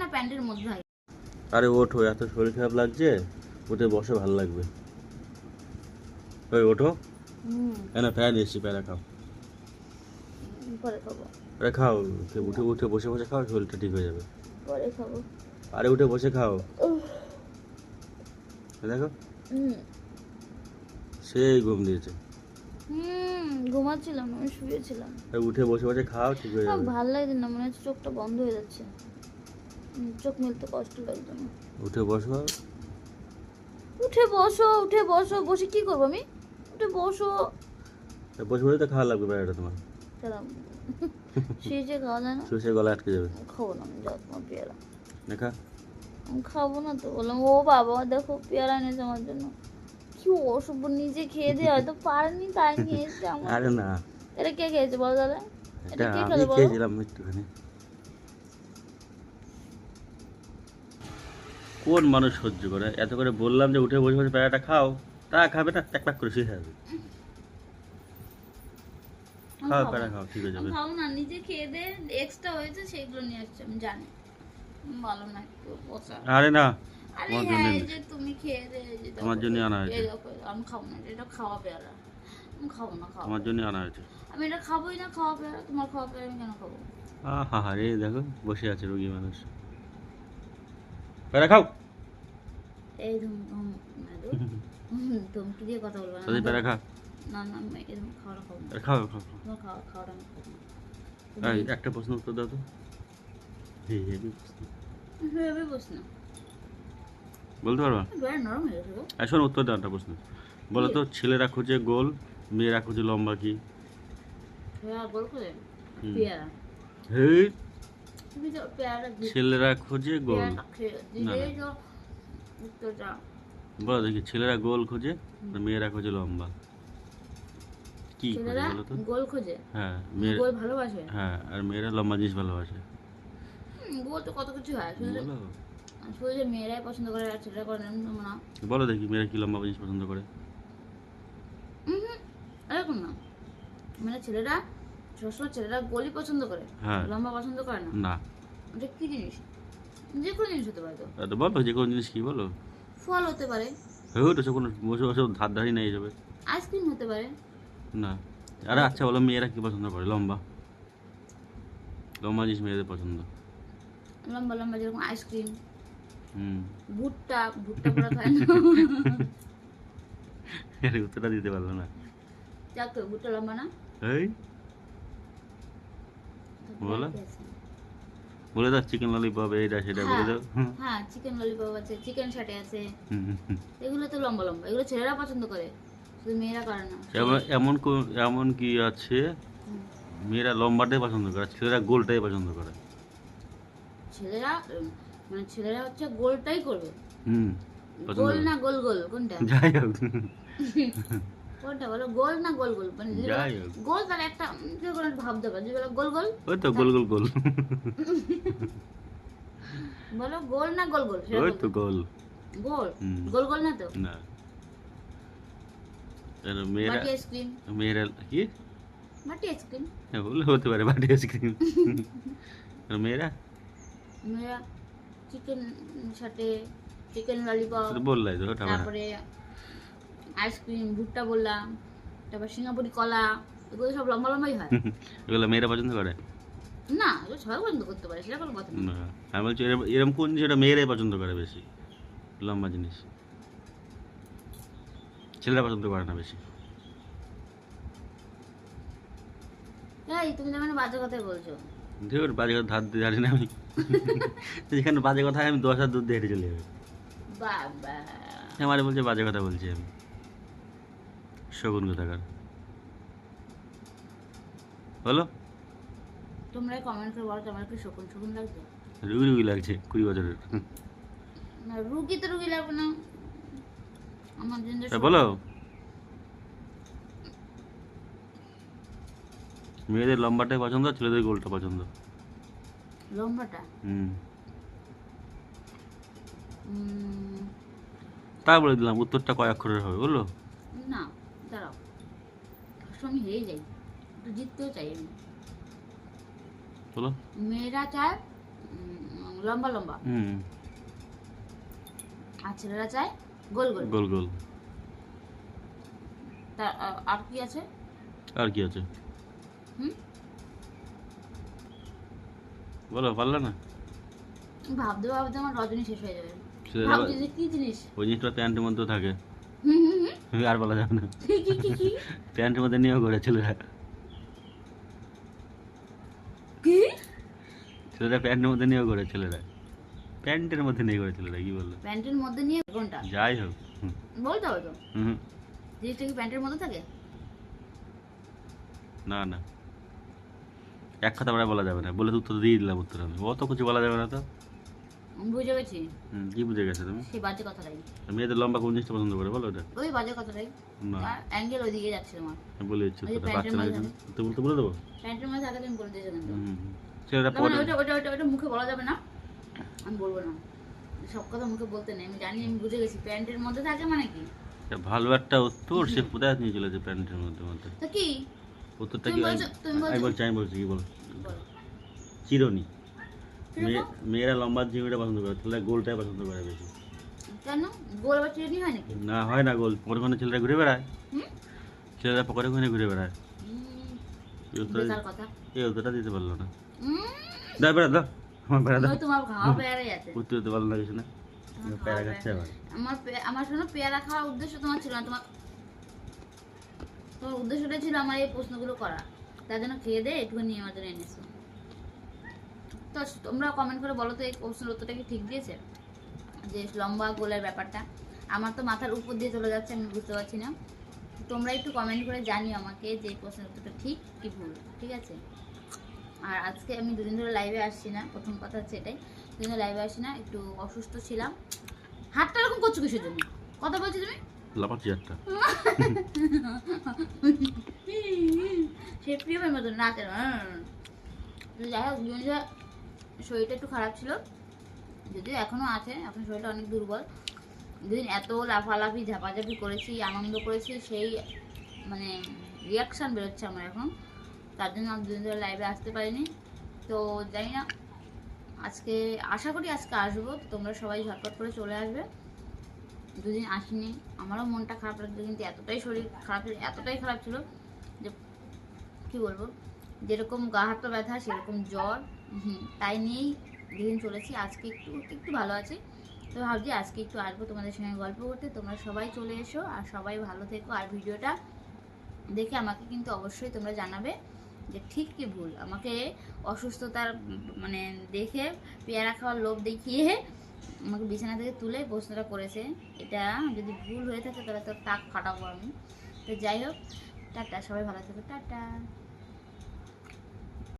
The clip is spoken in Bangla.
না প্যান্টের মধ্যে হয়? আরে ওঠো এত শরীর খারাপ লাগছে উঠে বসে ভালো লাগবে। ওই ওঠো। হুম। না ফ্যান এসছি প্যারা খাও। পরে খাব। আরে খাও উঠে উঠে বসে বসে খাও শরীরটা ঠিক হয়ে যাবে। পরে খাব। আরে উঠে বসে খাও। দেখো। হুম। সেই ঘুম দিয়েছে। হুম ঘুমাচ্ছিলাম আমি শুয়েছিলাম। উঠে বসে বসে খাও ঠিক হয়ে যাবে। ভালো লাগছে না মনে হচ্ছে চোখটা বন্ধ হয়ে যাচ্ছে। চোখ মেলতে কষ্ট উঠে বসো। উঠে বসো উঠে বসো বসে কি করব আমি? উঠে বসো। বসে বসে তো খাওয়া লাগবে তোমার। শুয়ে যে খাওয়া যায় না। শুষে গলা আটকে যাবে। খাব না যাও তোমার পেয়ারা। দেখা খাব না তো বললাম ও বাবা দেখো পেয়ারা এনেছে আমার জন্য। কি অসভ্য নিজে খেয়ে দিয়ে হয়তো পারেনি তাই নিয়ে এসছে আমার। আরে না। এটা কে খেয়েছে বলো দাদা এটা কে খেলো বলো? খেয়েছিলাম একটুখানি। কোন মানুষ সহ্য করে? এত করে বললাম যে উঠে বসে বসে প্যারাটা খাও। তা খাবে না প্যাক প্যাক করে থাকবে। আমি খাও প্যারা খাও ঠিক হয়ে যাবে। খাব না নিজে খেয়ে দিয়ে এক্সট্রা হয়েছে সেগুলো নিয়ে আসছে আমি জানি। ভালো না আরে না হ্যাঁ জন্যই এই যে তুমি খেয়ে দে এই যে দেখো, তোমার জন্যই আনা হয়েছে। আমি খাব না এটা খাওয়া পেয়ারা। আমি খাব না তোমার জন্য আনা হয়েছে। আমি এটা খাবোই না খাওয়া পেয়ারা তোমার খাওয়া পেয়ারা আমি কেন খাব? আহা রে দেখো বসে আছে রোগী মানুষ। প্যারা খাও। এই ধমকি দিয়ে কথা বলবে? না না না এরকম খাব খাও খাও খাও। তোমার খাওয়া খাওয়াটা আমি খাব একটা প্রশ্ন উত্তর দাও তো। প্রশ্ন। বলতে পারবা? হয়ে শোনো উত্তর দাও একটা প্রশ্ন। বলো তো ছেলেরা খোঁজে গোল মেয়েরা খোঁজে লম্বা কি? দি- ছেলেরা খোঁজে গোল। তো উত্তরটা। বলো দেখি ছেলেরা গোল খোঁজে মেয়েরা খোঁজে লম্বা? কি ছেলেরা গোল খোঁজে? হ্যাঁ মেয়েরা গোল ভালোবাসে? হ্যাঁ আর মেয়েরা লম্বা জিনিস ভালোবাসে। গোল তো কত কিছু হয়। শুধু যে- বলো। শুধু যে মেয়েরাই পছন্দ করে আর ছেলেরা করে না বলো দেখি মেয়েরা কি লম্বা জিনিস পছন্দ করে? এরকম না। মানে ছেলেরা সবসময় ছেলেরা গোলই পছন্দ করে। হ্যাঁ। লম্বা পছন্দ করে না। না। কি জিনিস? যে কোনো জিনিস হতে পারে তো। বলো যে কোনো জিনিস কি বলো? ফল হতে পারে। হয়ে কোনো বসে ধার ধারি নেই যাবে আইসক্রিম হতে পারে। না। আরে আচ্ছা বলো মেয়েরা কি পছন্দ করে? লম্বা। লম্বা জিনিস মেয়েদের পছন্দ। লম্বা লম্বা যেরকম আইসক্রিম। হুম। ভুট্টা ভুট্টা খায় না। উত্তরটা দিতে পারল না। যাক ভুট্টা লম্বা না। এই? বলো। বলে দাও চিকেন ললিপপ এইটা সেটা বলে দাও। হ্যাঁ চিকেন ললিপপ আছে চিকেন শাটে আছে। এগুলো তো লম্বা লম্বা। এগুলো ছেলেরা পছন্দ করে শুধু মেয়েরা করে না। এমন- এমন কো- এমন কি আছে মেয়েরা লম্বাটাই পছন্দ করে ছেলেরা গোলটাই পছন্দ করে। ছেলেরা মানে ছেলেরা হচ্ছে গোলটাই করবে। হুম গোল। না গোল গোল কোনটা? যাই হোক। কোনটা বলো গোল না গোল গোল? মানে যদি যাই বলো হোক। গোল তাহলে একটা উম, যে কোনো একটা ভাবতে পারো যদি বলো গোল গোল। ওই তো গোল গোল গোল। বলো গোল না গোল গোল? ওই তো গোল। গোল? গোল গোল না তো? না। মেয়েরা বাটি আইসক্রিম। মেয়েরা কি? বাটি আইসক্রিম। হ্যাঁ, বললে হতে পারে বাটি আইসক্রিম। আর মেয়েরা? মেয়েরা চিকেন সাথে চিকেন ললিপপ বললাই তো তারপরে আইসক্রিম ভুট্টা বললাম তারপর সিঙ্গাপুরি কলা এগুলো সব লম্বা লম্বাই হয়। এগুলো মেয়েরা পছন্দ করে? না এগুলো সবাই পছন্দ করতে পারে সেটা কোনো কথা না আমি বলছি এরকম কোন ওটা মেয়েরাই পছন্দ করে বেশি? লম্বা জিনিস। ছেলেরা পছন্দ করে না বেশি? এই তুমি বাজে কথাই বলছো। ধর বাজে কথা ধার দিয়ে হাঁটি না আমি। যেখানে বাজে কথা হয় আমি দশ হাত দূর দিয়ে হেঁটে চলে যাবে। বাবা। আমার বলছে বাজে কথা বলছি আমি। শগুন কোথাকার বলো। তোমরা কমেন্ট করে বলো তোমার কি শকুন শকুন লাগছে রুগী রুগী লাগছে কুড়ি বছরের। না রুগী তো রুগী লাগবে না। আমার জন্য বলো। মেয়েদের লম্বাটাই পছন্দ ছেলেদের গোলটা পছন্দ? লম্বাটা? হুম। তা বলে দিলাম উত্তরটা কয় অক্ষরের হবে বলল? না। দাঁড়াও। আমি হেরে যাই। একটু জিততেও চাই আমি। বলো মেয়েরা চায় লম্বা লম্বা। হুম। আর ছেলেরা চায় গোল গোল। গোল গোল। তার আর কি আছে? আর কি আছে? হুম? বলো পারলে না? ভাবতে ভাবতে আমার রজনী শেষ হয়ে যাবে। ভাবছি যে কি জিনিস? ওই জিনিসটা প্যান্টের মধ্যে থাকে। হুম হুম। আর বলা যাবে না। প্যান্টের মধ্যে নিয়েও ছেলেরা ছেলেরা প্যান্টের মধ্যে নিয়েও ছেলেরা প্যান্টের মধ্যে নিয়ে করে ছেলেরা কি বলল? প্যান্টের মধ্যে নিয়ে কোনটা? যাই হোক হুম, বলতে হবে তো? হুম জিনিসটা কি প্যান্টের মধ্যে থাকে? না না। এক কথা বলা যাবে না বলে তো উত্তর দিয়ে দিলাম উত্তর আমি। অত কিছু বলা যাবে না তো। বুঝে গেছি। হুম, কি বুঝে গেছে তুমি? সেই বাজে কথাটাই। মেয়েদের লম্বা কোন জিনিসটা পছন্দ করে বলো ওটা ওই বাজে কথাটাই। না। অ্যাঙ্গেল ওইদিকে যাচ্ছে তোমার আমি বলে দিচ্ছি মধ্যে এখানে তুমি তো বলে দেবো? প্যান্টের তুমি বলে দিয়েছ কিন্তু। মানে পরে। ওইটা ওইটা ওইটা মুখে বলা যাবে না। আমি বলব না। সব কথা মুখে বলতে নেই। আমি জানি আমি বুঝে গেছি। প্যান্টের মধ্যে থাকে মানে কি? ভালো একটা উত্তর। সে কোথায় নিয়ে চলেছে প্যান্টের মধ্যে মধ্যে? তো কি? উত্তরটা কি? আমি বলছি। আমি বলছি কি বল। চিরনি। মেয়েরা লম্বা ঝিমিটা পছন্দ করে ছেলেরা গোলটাই পছন্দ করে বেশি। কেন? গোল আবার চিরুনি হয় নাকি? না হয় না গোল। পরে ওখানে ছেলেরা ঘুরে বেড়ায়। ছেলেরা পকেটে ওখানে ঘুরে বেড়ায়। এই উত্তরটা দিতে পারল না। দা বেড়া দাও। আমার বেড়া ওই তোমার খাওয়া আছে। উত্তর দিতে পারল না কিছু না। প্যারা খাচ্ছে আবার। আমার আমার শোনো পেয়ারা খাওয়ার উদ্দেশ্য তোমার ছিল না তোমার তোমার উদ্দেশ্যটা ছিল আমার এই প্রশ্নগুলো করা তার জন্য খেয়ে দে একটু নিয়ে আমার জন্য এনেছো। তো তোমরা কমেন্ট করে বলো তো এই প্রশ্নের উত্তরটা কি ঠিক দিয়েছে? যে লম্বা গোলের ব্যাপারটা। আমার তো মাথার উপর দিয়ে চলে যাচ্ছে আমি বুঝতে পারছি না। তোমরা একটু কমেন্ট করে জানিও আমাকে যে এই প্রশ্নের উত্তরটা ঠিক কি ভুল ঠিক আছে? আর আজকে আমি দুদিন ধরে লাইভে আসছি না প্রথম কথা হচ্ছে এটাই। দুদিন ধরে লাইভে আসছি না একটু অসুস্থ ছিলাম। হাতটা এরকম করছ কিসের জন্য? কথা বলছো তুমি? লাপাচ্ছি সে প্রিয়মের মতন নাচের তো যাই হোক শরীরটা একটু খারাপ ছিল। যদিও এখনও আছে, এখন শরীরটা অনেক দুর্বল। দুদিন এত লাফালাফি, ঝাপাঝাপি করেছি, আনন্দ করেছি, সেই মানে রিয়াকশান বেরোচ্ছে আমার এখন। তার জন্য আমি দুদিন ধরে লাইভে আসতে পারিনি। তো জানি না, আজকে, আশা করি আজকে আসব। তোমরা সবাই ঝটপট করে চলে আসবে। দুদিন আসিনি। আমারও মনটা খারাপ লাগছে কিন্তু এতটাই শরীর খারাপ, এতটাই খারাপ ছিল যে কী বলব? যেরকম গা হাত ব্যথা, সেরকম জ্বর তাই নিয়েই দুদিন চলেছি, আজকে একটু একটু ভালো আছি। তো ভাবছি আজকে একটু আসব তোমাদের সঙ্গে গল্প করতে। তোমরা সবাই চলে এসো আর সবাই ভালো থেকো। আর ভিডিওটা দেখে আমাকে কিন্তু অবশ্যই তোমরা জানাবে যে ঠিক কি ভুল। আমাকে অসুস্থতার মানে দেখে পেয়ারা খাওয়ার লোভ দেখিয়ে আমাকে বিছানা থেকে তুলে প্রশ্নটা করেছে। এটা যদি ভুল হয়ে থাকে তাহলে তো টাক ফাটাবো আমি। তো যাই হোক, টাটা, সবাই ভালো থেকো, টাটা।